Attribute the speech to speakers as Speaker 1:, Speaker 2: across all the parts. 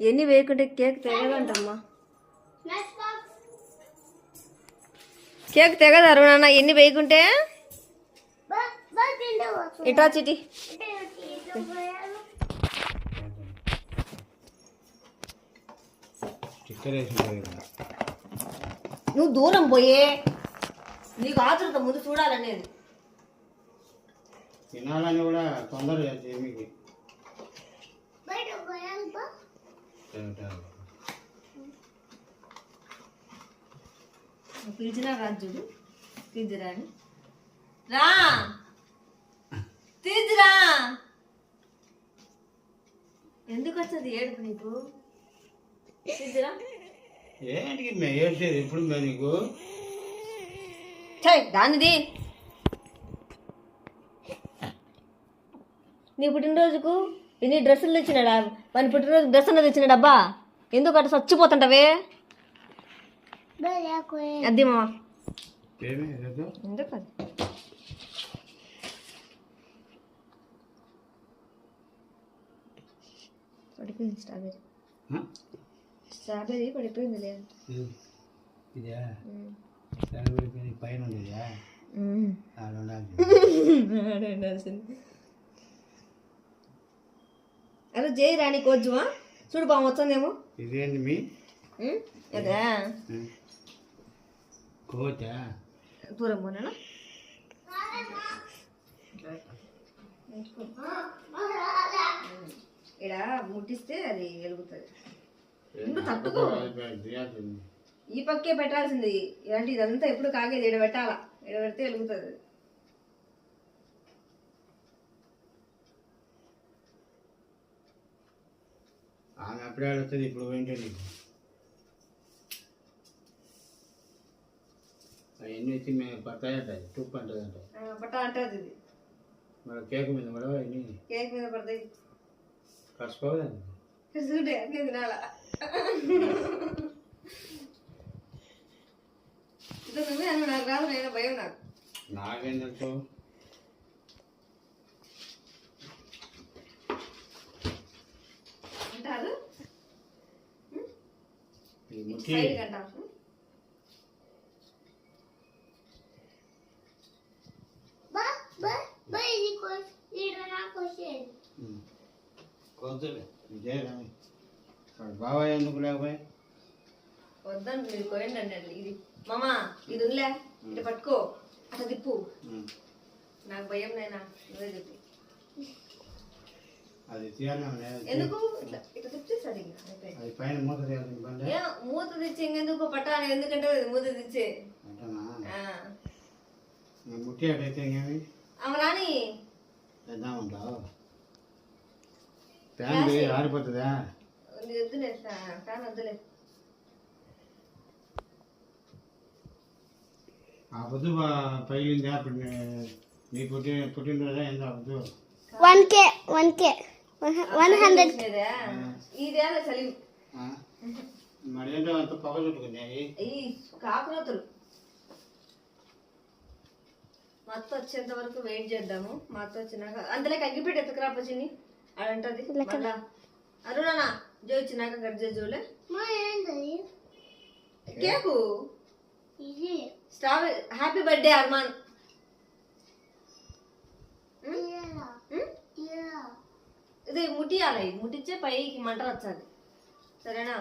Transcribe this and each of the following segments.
Speaker 1: ఎన్ని వేయకుంటే cake తెగదంటమ్మా. Cake తెగదు అరుణాన్న ఎన్ని వేయకుంటే? ఇటా చిటి. నువ్వు దూరం పోయే. నీకు ఆతృత ముందు చూడాలనేది.
Speaker 2: తినాలని కూడా తొందరగా
Speaker 1: పిలిచినా తీద్దురా అని రా! తీద్దురా ఎందుకు వచ్చేది ఏడుపు నీకు? తీద్దురా
Speaker 2: ఏంటికి మే ఏడ్చేది? ఎప్పుడు నీకు?
Speaker 1: దానిది. నీ పుట్టినరోజుకు ఎన్ని డ్రెస్సులు తెచ్చినాడా? మన పుట్టినరోజు డ్రెస్ అన్నది తెచ్చినాడబ్బా. ఎందుకు అట్లా చచ్చిపోతుంటావే? అద్ది మామ.
Speaker 2: ఏమి ఏదో?
Speaker 1: ఎందుకు అది? పడిపోయింది స్ట్రాబెరీ.
Speaker 2: ఆ?
Speaker 1: స్ట్రాబెరీ పడిపోయింది లేదు
Speaker 2: ఇది- ఊరికే పైన
Speaker 1: అరే జై రాణి కోజ్జుమా చూడు బాగా వచ్చిందేమో
Speaker 2: ఇదేంటి మీ?
Speaker 1: అదే?
Speaker 2: కోచ
Speaker 1: దూరం పోనా ఇక్కడ ముట్టిస్తే అది వెలుగుతుంది. తట్టుకో. ఈ పక్కే పెట్టాల్సింది. ఇలాంటి ఇదంతా ఎప్పుడు కాగేది ఇక్కడ పెట్టాలా ఇక్కడ పెడితే వెలుగుతుంది.
Speaker 2: ఆమె అప్పుడే వస్తుంది ఇప్పుడు ఏంటండి? అవన్నీ వచ్చి మేము పడతాయట తుప్పు అంటదంట
Speaker 1: పట్ట అంటుంది ఇది.
Speaker 2: మరి కేక్ మీద కూడా అవన్నీ
Speaker 1: కేక్ మీద పడతాయి.
Speaker 2: కలుసుకోవదండి
Speaker 1: చూడే నేను తినాలా. ఇది నువ్వే నాకు రాదు నేను భయం నాకు.
Speaker 2: నాకేం తెలుసు? ఈ ముట్టి
Speaker 1: సైడ్కి అంటారు
Speaker 2: ఉమ్. కొంచెమే ఇదే రాని వాడు బాబాయ్ ఎందుకు లేకపోయి
Speaker 1: వద్దండి మీరు కోయండి అండి ఇది మామా ఇది ఉందిలే ఇటు పట్టుకో అట్లా తిప్పు నాకు భయం నైనా నువ్వే చెప్పి
Speaker 2: అది తీయాలి
Speaker 1: ఎందుకు ఇట్లా ఇట్లా తిప్పితే సరిగ్గా అయిపోయింది
Speaker 2: అది పైన మూత తీయాలి బండి
Speaker 1: ఏ మూత తెచ్చి ఇంకెందుకు పట్టాలి ఎందుకంటే అది మూత తెచ్చే
Speaker 2: అంటనా
Speaker 1: ఆ.
Speaker 2: నేను ముట్టి అటైతే ఇంకేమి
Speaker 1: అమ్మ రాని
Speaker 2: తెద్దామంటావు ఫ్యాన్ వేడి ఆరిపోతుందా
Speaker 1: ఇది వద్దులే ఫ్యా- ఫ్యాన్ వద్దులే
Speaker 2: ఆ పొద్దు బా- పగిలిందా అప్పుడు నే- నీ పుట్టిన పుట్టినరోజా ఎంత పొద్దు
Speaker 3: వన్ కే వన్ కే one
Speaker 1: hundred? ఇదేలా చలి.
Speaker 2: ఆ? మరి ఏంటో అంత పొగ చుట్టుకున్నాయి
Speaker 1: ఈ. కాకునతులు మా అత్త వచ్చేంత వరకు వెయిట్ చేద్దాము. మా అత్త వచ్చినాక అందులో అగ్గిపెట్టి ఎత్తుకురాప చిన్ని అడంటది మళ్ళా. అరుణనా జో వచ్చినాక గర్జ జోలే. కేకు.
Speaker 3: ఇది.
Speaker 1: Star happy birthday Arman. ఇది ముట్టియాలి. ఇది ముట్టించే పైకి మంట వచ్చాది సరేనా?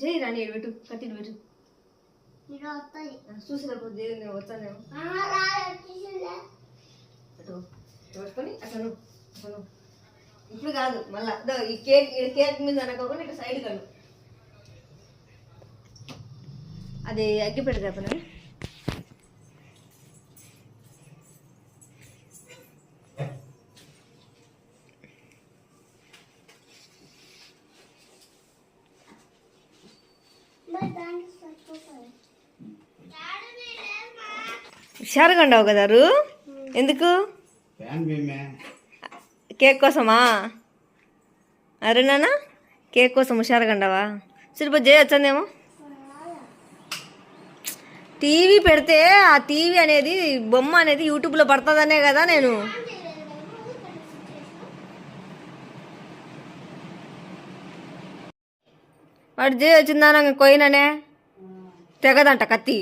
Speaker 1: జై రాణి పెట్టు. కత్తిని పెట్టు చూసినప్పుడు దేవుని వచ్చానేమో పట్టుకొని అసలు అసలు ఇప్పుడు కాదు మళ్ళా. ఈ కేక్ కేక్ మీద అనుకోకుండా ఇటు సైడ్ కను అది అగ్గి పెడతా హుషారుగా ఉండవు కదారు ఎందుకు? కేక్ కోసమా? అరే నాన్న కేక్ కోసం హుషారుగా ఉండవా సిరిపోత్ జయ వచ్చిందేమో? టీవీ పెడితే ఆ టీవీ అనేది బొమ్మ అనేది యూట్యూబ్లో పడుతుందనే కదా నేను. వాడు జయ వచ్చిందా కొయిననే తెగదంట కత్తి.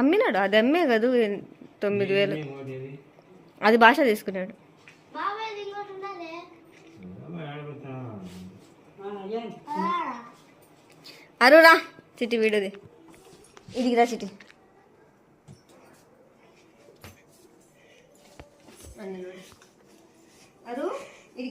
Speaker 1: అమ్మినాడు? అది అమ్మే కదా తొమ్మిది వేలు. అది భాష తీసుకున్నాడు.
Speaker 3: బాబాయ్ ఇంకోటి ఉండాలి.
Speaker 2: ఆడబోతా.
Speaker 1: అరురా చిట్టి వీడిది ఇది రా చిట్టి. అరు ఇది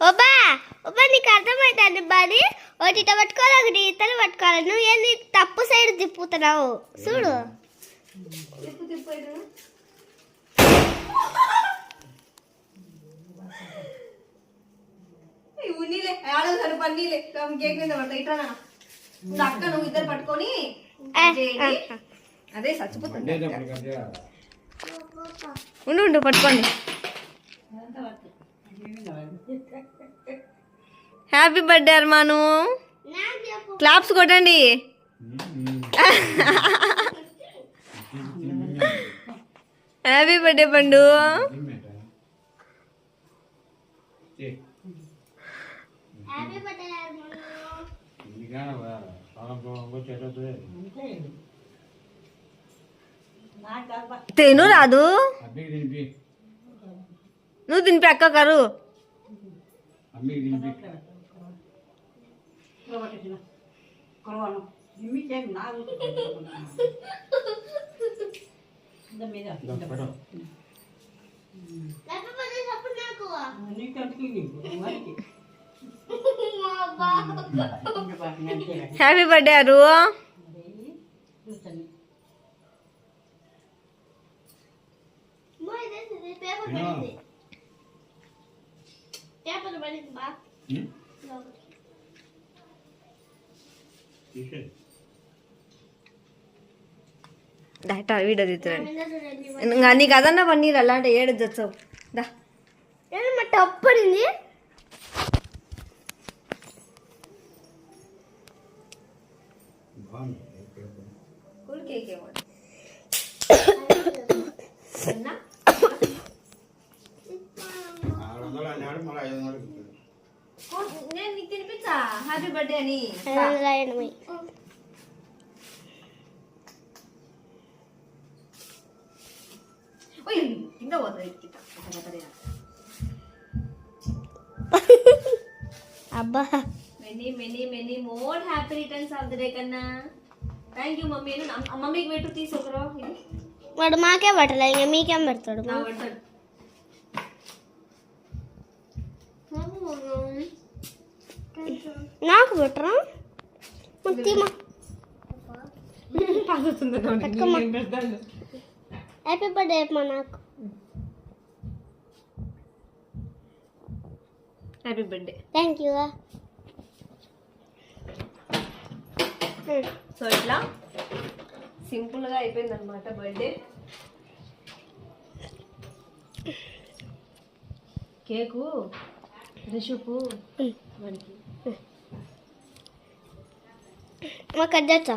Speaker 3: ఒబ్బా ఒబ్బా నీకు అర్థమవుతుంది బాది ఒకటి ఇట పట్టుకోవాలి ఒకటి ఇతలు పట్టుకోవాలి. నువ్వు ఏంది తప్పు సైడ్ తిప్పుతున్నావు? చూడు.
Speaker 1: తిప్పు తిప్పు ఇటు. ఈ ఉన్నీలే ఆడో సరి పన్నీలే కేక్ మీద పడతా. ఇట్రా నాన్న. ఇప్పుడు అక్క నువ్వు ఇద్దరు పట్టుకొని చేయండి. అదే చచ్చిపోతుంది.
Speaker 2: ఉండేటప్పుడు కట్టా
Speaker 1: ఉండు ఉండు పట్టుకోండి. Happy birthday Arman. క్లాప్స్ కొట్టండి. హ్యాపీ బర్త్డే పండు. తిను రాదు. నువ్వు తినిపి అక్క
Speaker 3: నాకు
Speaker 1: హ్యాపీ బర్త్డే అరు
Speaker 3: paper పడింది పేపర్ పడింది బా
Speaker 2: ఉం? తీసేయ్.
Speaker 1: డాక్ట వీడియో తీస్తున్నాడు
Speaker 3: మీద చూడండి
Speaker 1: ఇంకా నీకు అదన్నా పన్నీరు అలాంటి ఏడు తెచ్చావు దా
Speaker 3: ఏమన్నా టప్ పడింది
Speaker 2: బాగుంది.
Speaker 1: కూల్ కేక్ ఏమో
Speaker 2: వందలు అన్నాడు మళ్ళీ ఐదు వందలకి ఇచ్చాడు.
Speaker 1: నేను నీకు తినిపించా? హ్యాపీ బర్త్డే అని.
Speaker 3: వందల
Speaker 1: కింద పోతుంది.
Speaker 3: అబ్బా.
Speaker 1: Many many many more happy returns of the day కన్నా. Thank you mummy. అమ్మ- మమ్మీకి పెట్టు తీసుకురా ఇది.
Speaker 3: వాడు మాకే పట్టలే ఇంకా మీకేం పెడతాడు?
Speaker 1: పెడతాడు.
Speaker 3: నాకు పెట్టరా తీమా. హ్యాపీ బర్త్డే మా నాకు.
Speaker 1: Happy birthday
Speaker 3: thank you
Speaker 1: so ఇట్లా సింపుల్గా అయిపోయింది అనమాట బర్త్డే కేకు రిషుకు
Speaker 3: మాకు తెచ్చా?